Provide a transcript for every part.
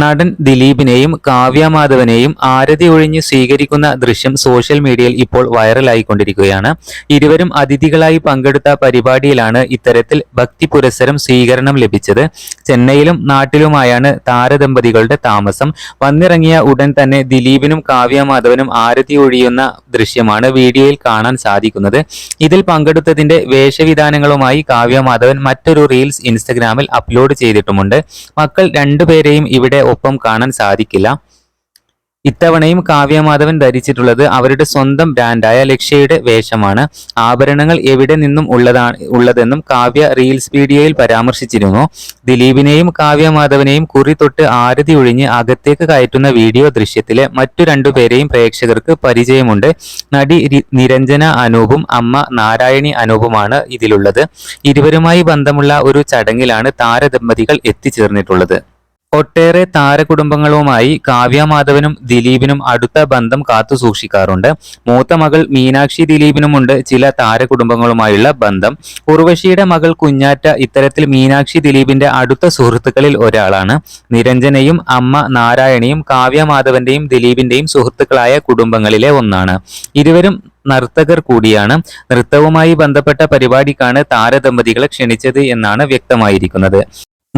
നടൻ ദിലീപിനെയും കാവ്യ മാധവനെയും ആരതി ഒഴിഞ്ഞ് സ്വീകരിക്കുന്ന ദൃശ്യം സോഷ്യൽ മീഡിയയിൽ ഇപ്പോൾ വൈറലായിക്കൊണ്ടിരിക്കുകയാണ്. ഇരുവരും അതിഥികളായി പങ്കെടുത്ത പരിപാടിയിലാണ് ഇത്തരത്തിൽ ഭക്തി പുരസ്സരം സ്വീകരണം ലഭിച്ചത്. ചെന്നൈയിലും നാട്ടിലുമായാണ് താരദമ്പതികളുടെ താമസം. വന്നിറങ്ങിയ ഉടൻ തന്നെ ദിലീപിനും കാവ്യ മാധവനും ആരതി ഒഴിയുന്ന ദൃശ്യമാണ് വീഡിയോയിൽ കാണാൻ സാധിക്കുന്നത്. ഇതിൽ പങ്കെടുത്തതിന്റെ വേഷവിധാനങ്ങളുമായി കാവ്യ മാധവൻ മറ്റൊരു റീൽസ് ഇൻസ്റ്റഗ്രാമിൽ അപ്ലോഡ് ചെയ്തിട്ടുമുണ്ട്. മക്കൾ രണ്ടുപേരെയും ഇവിടെ ഒപ്പം കാണാൻ സാധിക്കില്ല. ഇത്തവണയും കാവ്യമാധവൻ ധരിച്ചിട്ടുള്ളത് അവരുടെ സ്വന്തം ബ്രാൻഡായ ലക്ഷ്യയുടെ വേഷമാണ്. ആഭരണങ്ങൾ എവിടെ നിന്നും ഉള്ളതാണ് ഉള്ളതെന്നും കാവ്യ റീൽസ് വീഡിയോയിൽ പരാമർശിച്ചിരുന്നു. ദിലീപിനെയും കാവ്യമാധവനെയും കുറി തൊട്ട് ആരതി ഒഴിഞ്ഞ് അകത്തേക്ക് കയറ്റുന്ന വീഡിയോ ദൃശ്യത്തിലെ മറ്റു രണ്ടുപേരെയും പ്രേക്ഷകർക്ക് പരിചയമുണ്ട്. നടി നിരഞ്ജന അനൂപും അമ്മ നാരായണി അനൂപുമാണ് ഇതിലുള്ളത്. ഇരുവരുമായി ബന്ധമുള്ള ഒരു ചടങ്ങിലാണ് താരദമ്പതികൾ എത്തിച്ചേർന്നിട്ടുള്ളത്. ഒട്ടേറെ താരകുടുംബങ്ങളുമായി കാവ്യ മാധവനും ദിലീപിനും അടുത്ത ബന്ധം കാത്തു സൂക്ഷിക്കാറുണ്ട്. മൂത്ത മകൾ മീനാക്ഷി ദിലീപിനുമുണ്ട് ചില താരകുടുംബങ്ങളുമായുള്ള ബന്ധം. ഉർവശിയുടെ മകൾ കുഞ്ഞാറ്റ ഇത്തരത്തിൽ മീനാക്ഷി ദിലീപിന്റെ അടുത്ത സുഹൃത്തുക്കളിൽ ഒരാളാണ്. നിരഞ്ജനയും അമ്മ നാരായണിയും കാവ്യമാധവന്റെയും ദിലീപിന്റെയും സുഹൃത്തുക്കളായ കുടുംബങ്ങളിലെ ഒന്നാണ്. ഇരുവരും നർത്തകർ കൂടിയാണ്. നൃത്തവുമായി ബന്ധപ്പെട്ട പരിപാടിക്കാണ് താരദമ്പതികളെ ക്ഷണിച്ചത് എന്നാണ് വ്യക്തമായിരിക്കുന്നത്.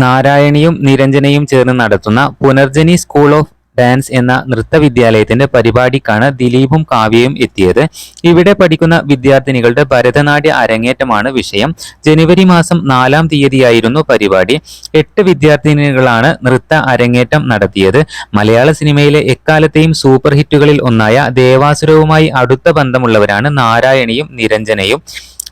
നാരായണിയും നിരഞ്ജനയും ചേർന്ന് നടത്തുന്ന പുനർജനി സ്കൂൾ ഓഫ് ഡാൻസ് എന്ന നൃത്ത വിദ്യാലയത്തിന്റെ പരിപാടിക്കാണ് ദിലീപും കാവ്യയും എത്തിയത്. ഇവിടെ പഠിക്കുന്ന വിദ്യാർത്ഥിനികളുടെ ഭരതനാട്യ അരങ്ങേറ്റമാണ് വിഷയം. ജനുവരി മാസം നാലാം തീയതിയായിരുന്നു പരിപാടി. എട്ട് വിദ്യാർത്ഥിനികളാണ് നൃത്ത അരങ്ങേറ്റം നടത്തിയത്. മലയാള സിനിമയിലെ എക്കാലത്തെയും സൂപ്പർ ഹിറ്റുകളിൽ ഒന്നായ ദേവാസുരവുമായി അടുത്ത ബന്ധമുള്ളവരാണ് നാരായണിയും നിരഞ്ജനയും.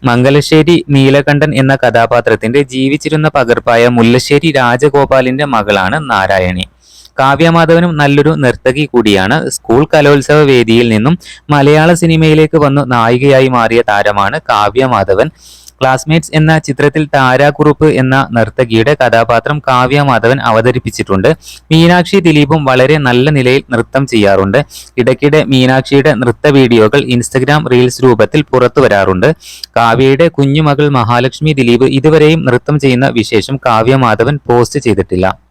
മംഗലശ്ശേരി നീലകണ്ഠൻ എന്ന കഥാപാത്രത്തിന്റെ ജീവിച്ചിരുന്ന പകർപ്പായ മുല്ലശ്ശേരി രാജഗോപാലിന്റെ മകളാണ് നാരായണി. കാവ്യമാധവനും നല്ലൊരു നർത്തകി കൂടിയാണ്. സ്കൂൾ കലോത്സവ വേദിയിൽ നിന്നും മലയാള സിനിമയിലേക്ക് വന്നു നായികയായി മാറിയ താരമാണ് കാവ്യമാധവൻ. ക്ലാസ്മേറ്റ്സ് എന്ന ചിത്രത്തിൽ താരാകുറുപ്പ് എന്ന നർത്തകിയുടെ കഥാപാത്രം കാവ്യ മാധവൻ അവതരിപ്പിച്ചിട്ടുണ്ട്. മീനാക്ഷി ദിലീപും വളരെ നല്ല നിലയിൽ നൃത്തം ചെയ്യാറുണ്ട്. ഇടയ്ക്കിടെ മീനാക്ഷിയുടെ നൃത്ത വീഡിയോകൾ ഇൻസ്റ്റഗ്രാം റീൽസ് രൂപത്തിൽ പുറത്തു വരാറുണ്ട്. കാവ്യയുടെ കുഞ്ഞുമകൾ മഹാലക്ഷ്മി ദിലീപ് ഇതുവരെയും നൃത്തം ചെയ്യുന്ന വിശേഷം കാവ്യ മാധവൻ പോസ്റ്റ് ചെയ്തിട്ടില്ല.